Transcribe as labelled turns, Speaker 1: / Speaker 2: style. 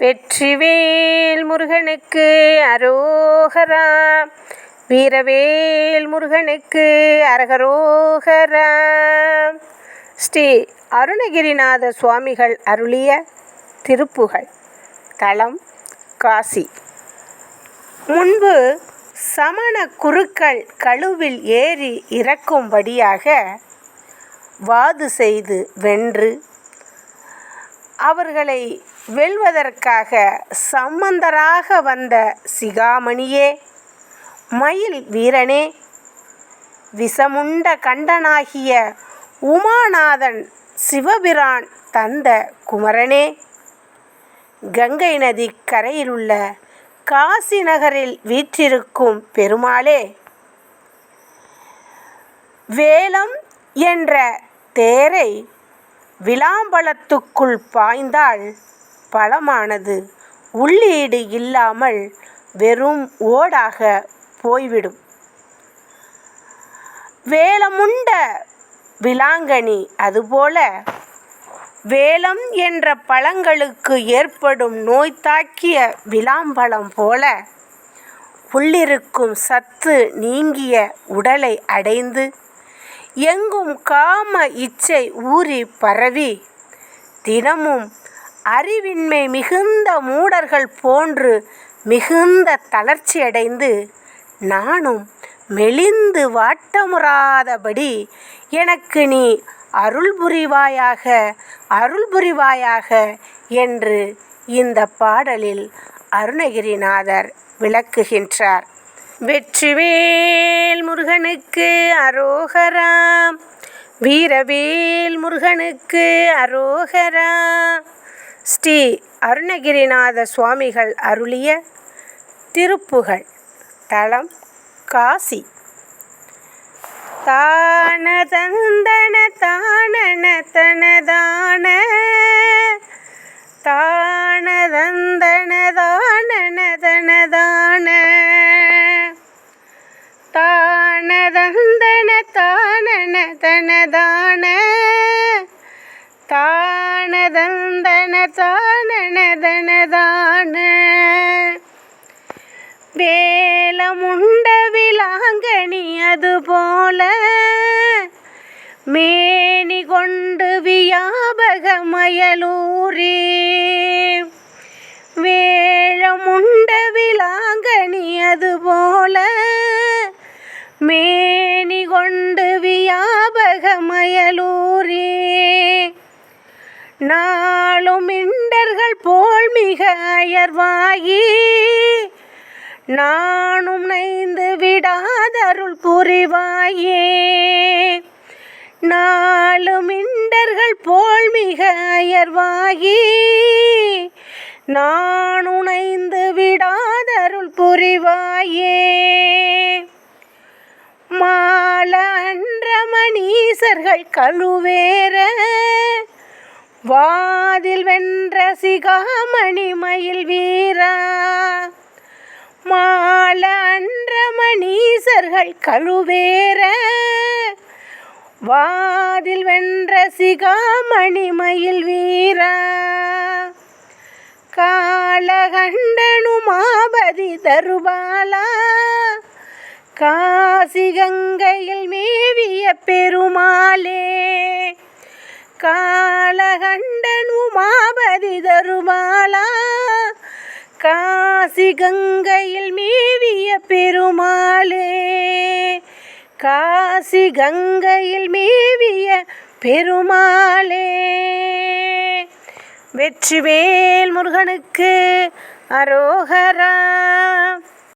Speaker 1: வெற்றிவேல் முருகனுக்கு அரோகரா. வீரவேல் முருகனுக்கு அரகரோகரா. ஸ்ரீ அருணகிரிநாத சுவாமிகள் அருளிய திருப்புகழ் தலம் காசி. முன்பு சமண குருக்கள் கழுவில் ஏறி இறக்கும்படியாக வாது செய்து வென்று அவர்களை வெல்வதற்காக சம்பந்தராக வந்த சிகாமணியே மயில் வீரனே விஷமுண்ட கண்டனாகிய உமாநாதன் சிவபிரான் தந்த குமரனே. கங்கை நதி கரையிலுள்ள காசி நகரில் வீற்றிருக்கும் பெருமாளே வேலம் என்ற தேரை விளாம்பலத்துக்குள் பாய்ந்தால் பழமானது. உள்ளீடு இல்லாமல் வெறும் ஓடாக போய்விடும். வேலமுண்ட விலாங்கனி அதுபோல வேலம் என்ற பழங்களுக்கு ஏற்படும் நோய் தாக்கிய விளாம்பழம் போல உள்ளிருக்கும் சத்து நீங்கிய உடலை அடைந்து எங்கும் காம இச்சை ஊறி பரவி தினமும் அறிவின்மை மிகுந்த மூடர்கள் போன்று மிகுந்த தளர்ச்சியடைந்து நானும் மெலிந்து வாட்டமுறாதபடி எனக்கு நீ அருள் புரிவாயாக அருள் புரிவாயாக என்று இந்த பாடலில் அருணகிரிநாதர் விளக்குகின்றார். வெற்றிவேல் முருகனுக்கு அரோகரா வீரவேல் முருகனுக்கு அரோகரா ஸ்ரீ அருணகிரிநாத சுவாமிகள் அருளிய திருப்புகழ் தலம் காசி. தான தந்தன தானதனதான தானன தனதான வேலமுண்ட விலாங்கனி அதுபோல மேனி கொண்டு வியாபக மயலூரே வேழமுண்ட விலாங்கனி அதுபோல மேனி கொண்டு வியாபக மயலூரே நாளும் இண்டர்கள் போல் மிக அயர்வாயி நானும் நைந்து விடாதருள் புரிவாயே. நாளும் இண்டர்கள் போல் மிக அயர்வாயி நானுணைந்து விடாதருள் புரிவாயே. மால அன்ற மணீசர்கள் கழுவேற வாதில் வென்ற சிகாமணி மயில் வீரா. மால அன்ற மணீசர்கள் கழுவேற. வாதில் வென்ற சிகாமணி மயில் வீரா. காலகண்டனுமாபதி தருபாலா காசி கங்கையில் மேவிய பெருமாளே. கா காலகண்டனுமாபதி தருமாலா காசி கங்கையில் மீவிய பெருமாளே காசி கங்கையில் மீவிய பெருமாளே. வெற்றிவேல் முருகனுக்கு அரோகரா.